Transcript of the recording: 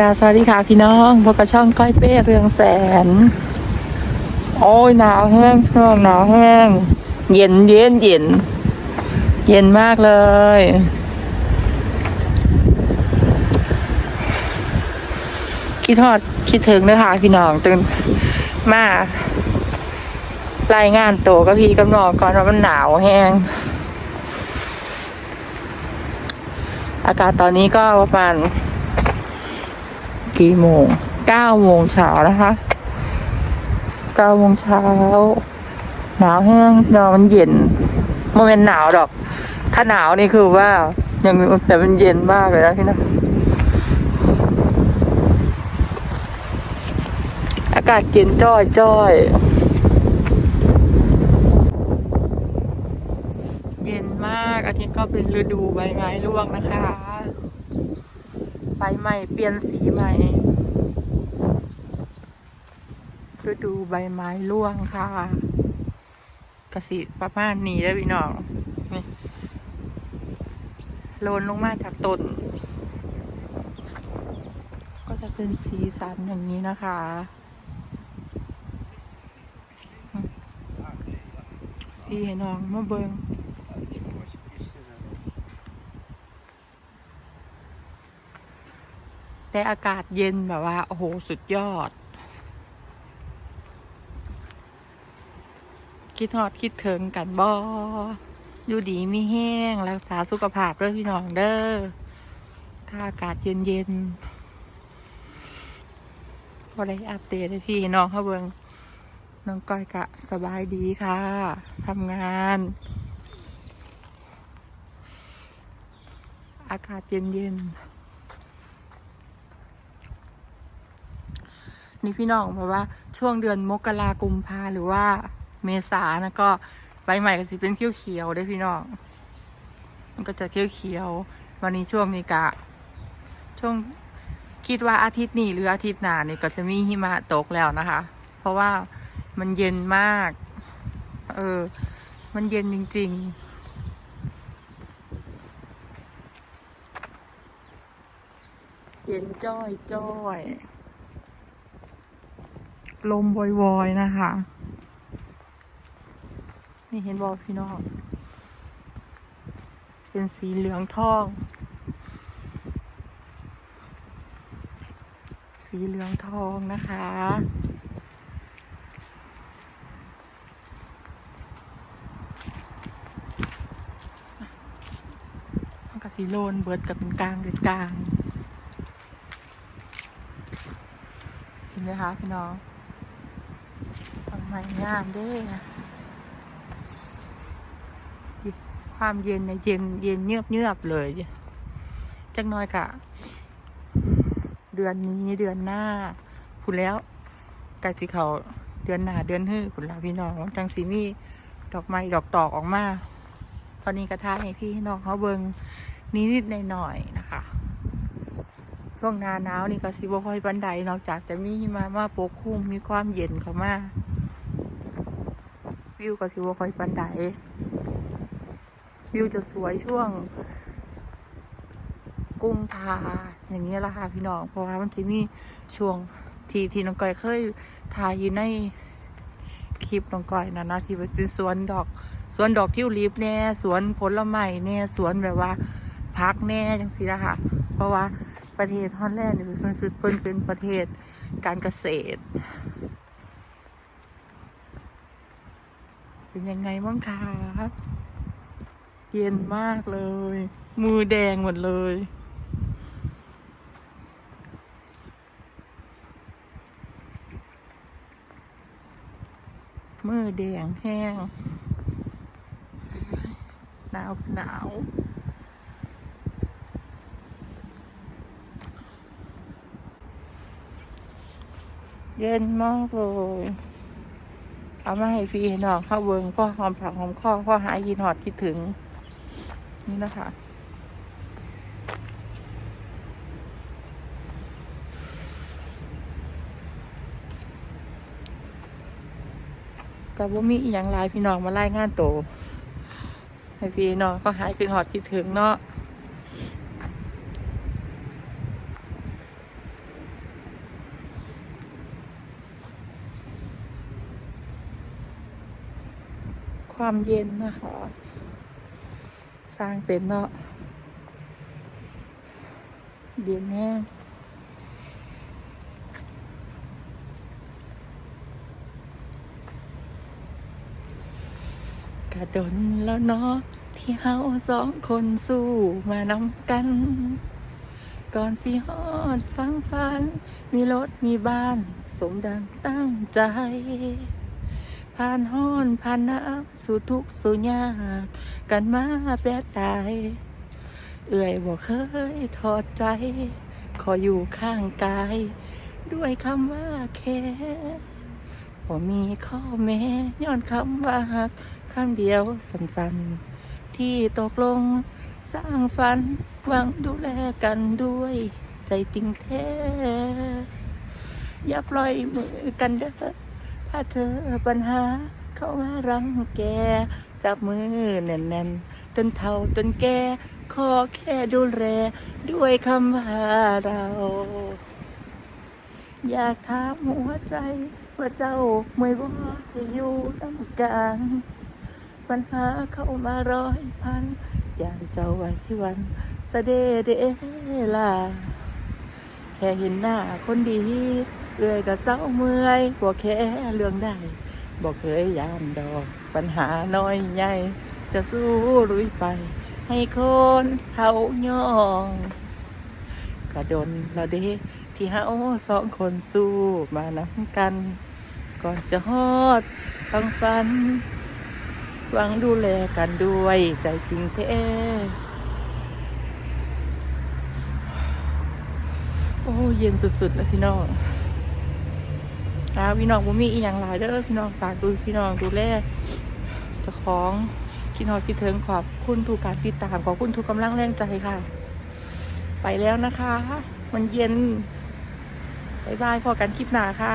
ค่ะสวัสดีค่ะพี่น้องพบกับช่องก้อยเป้เรืองแสน โอ้ยหนาวแห้งช่วงหนาวแห้ง เย็นเย็นเย็น เย็นมากเลย คิดทอดคิดถึงเนื้อหาพี่น้องตื่นมารายงานตัวกับพี่กับน้องก่อนว่ามันหนาวแห้ง อากาศตอนนี้ก็ประมาณ กี่โมงเก้าโมงเช้านะคะเก้าโมงเช้าหนาวแห้งนอนมันเย็นมันเป็นหนาวดอก ถ้าหนาวนี่คือว่ายังแต่มันเย็นมากเลยนะพี่นะอากาศเย็นจ้อยจ้อยเย็นมากอาทิตย์ก็เป็นฤดูใบไม้ร่วงนะคะ ใบใหม่เปลี่ยนสีใหม่ฤดูใบไม้ร่วงค่ะกระสิประมาณนี้ได้พี่น้องนี่โลนลงมาจากต้น ก็จะเป็นสีสันอย่างนี้นะคะ พี่ให้น้องมาเบิง แต่อากาศเย็นแบบว่า โอ้โห สุดยอด คิดฮอดคิดเถึงกันบออยู่ดีมีแห้ง รักษาสุขภาพด้วยพี่น้องเด้อถ้าอากาศเย็นเย็นๆพอได้อัปเดตให้พี่น้องเขาเบิงน้องก้อยกะสบายดีค่ะทำงาน อากาศเย็นเย็น นี่พี่น้องบอกว่าช่วงเดือนมกรากุมภาหรือว่าเมษานะก็ใบใหม่ก็สิเป็นเขียวเขียวๆได้พี่น้อง มันก็จะเขียวเขียวๆวันนี้ช่วงนี้กะ ช่วงคิดว่าอาทิตย์นี้หรืออาทิตย์หน้านี่ก็จะมีหิมะตกแล้วนะคะ เพราะว่ามันเย็นมาก เออ มันเย็นจริง ๆเย็นจ้อยจ้อย ลมวอยๆนะคะ นี่เห็นบอกพี่น้อง เป็นสีเหลืองทอง สีเหลืองทองนะคะมันก็สีโลนเบิดกับเป็นกลางเดือนกลาง เห็นไหมคะพี่น้อง ไมงามด้อความเย็นเนี่ยเย็นเย็นเยือบเยือบเลย จักหน้อยกะ เดือนนี้เดือนหน้าพูดแล้วกะสิเขาเดือนหน้าเดือนฮื้อคุณลาพี่น้องจังสีมีดอกไม้ดอกตอกออกมาตอนนี้กระทาให้พี่น้องเขาเบิงนิดๆหน่อยๆนะคะ ช่วงหน้าหนาวนี่ก็สิบ่ค่อยบันไดนอกจากจะมีมะมาปกคลุมมีความเย็นเข้ามา วิวก็สิบ่าค่อยบันไดวิวจะสวยช่วง กุมภาอย่างเงี้ยละค่ะพี่น้อง เพราะว่ามันจะมีช่วงที่ที่น้องก้อยเคยถ่ายอยู่ในคลิปน้องก้อยนะนะที่เป็นสวนดอก สวนดอกทิวลิปแน่สวนผลไม้แน่สวนแบบว่าพักแน่จังสิละค่ะ เพราะว่าประเทศฮอลแลนด์เนี่ยเป็นเป็นเป็นเป็นประเทศการเกษตร เป็นยังไงบ้างคะเย็นมากเลย มือแดงหมดเลยมือแดงแห้ง หนาวหนาวเย็นมากเลย เอามาให้พี่ให้น้องเข้าเวิงพ่อหอมผักหอมข้อพ่อหายยินหอดคิดถึง นี่นะคะกับว่ามีอหย่างไรพี่น้องมาไล่งานโตให้พี่น้องก็หายคิดหอดคิดถึงเนาะ ความเย็นนะคะ สร้างเป็นเนาะเย็นแน่กระดนแล้วเนาะที่เฮาสองคนสู้มานำกัน ก่อนสิฮอดฟังฟัน มีรถมีบ้าน สมดังตั้งใจ ผ่านห้อนผ่านหนาวสู่ทุกสู่ยากกันมาแปะตาย เอื่อยบอกเคยถอดใจ ขออยู่ข้างกาย ด้วยคำว่าแค่บ่มีข้อแม้ย้อนคำว่าหักคำเดียวสั้นๆ ที่ตกลงสร้างฝันหวังดูแลกันด้วยใจจริงแท้ อย่าปล่อยมือกันเด้อ ถ้าเจอปัญหา เข้ามารังแก จับมือแน่นๆจนเท่าจนแก่ขอแค่ดูแล ด้วยคำว่าเรา อยากถามหัวใจ ว่าเจ้าเมื่อยบ่ที่อยู่น้ำกันปัญหาเข้ามาร้อยพัน อย่างเจ้าไว้วันสะเดเดล่ะแค่เห็นหน้าคนดี เอื้อยก็เศร้าเมื่อยบ่แค่เรื่องใดบ่เคยยามดอก ปัญหาน้อยใหญ่จะสู้ลุยไป ให้คนเขาย่องกระดนเราเด้ที่เฮาสองคนสู้มานำกัน ก่อนจะฮอดฟังฟันหวังดูแลกันด้วยใจจริงแท้โอ้เย็นสุดๆเลยพี่น้อง นะพี่น้องบ่มีอีหยังหลายเด้อพี่น้องฝากดูพี่น้องดูแลเจ้าของคิดฮอดคิดถึงขอบคุณทุกการติดตามขอบคุณทุกกำลังแรงใจค่ะ ไปแล้วนะคะ มันเย็นบายบายพอกันคลิปหน้าค่ะ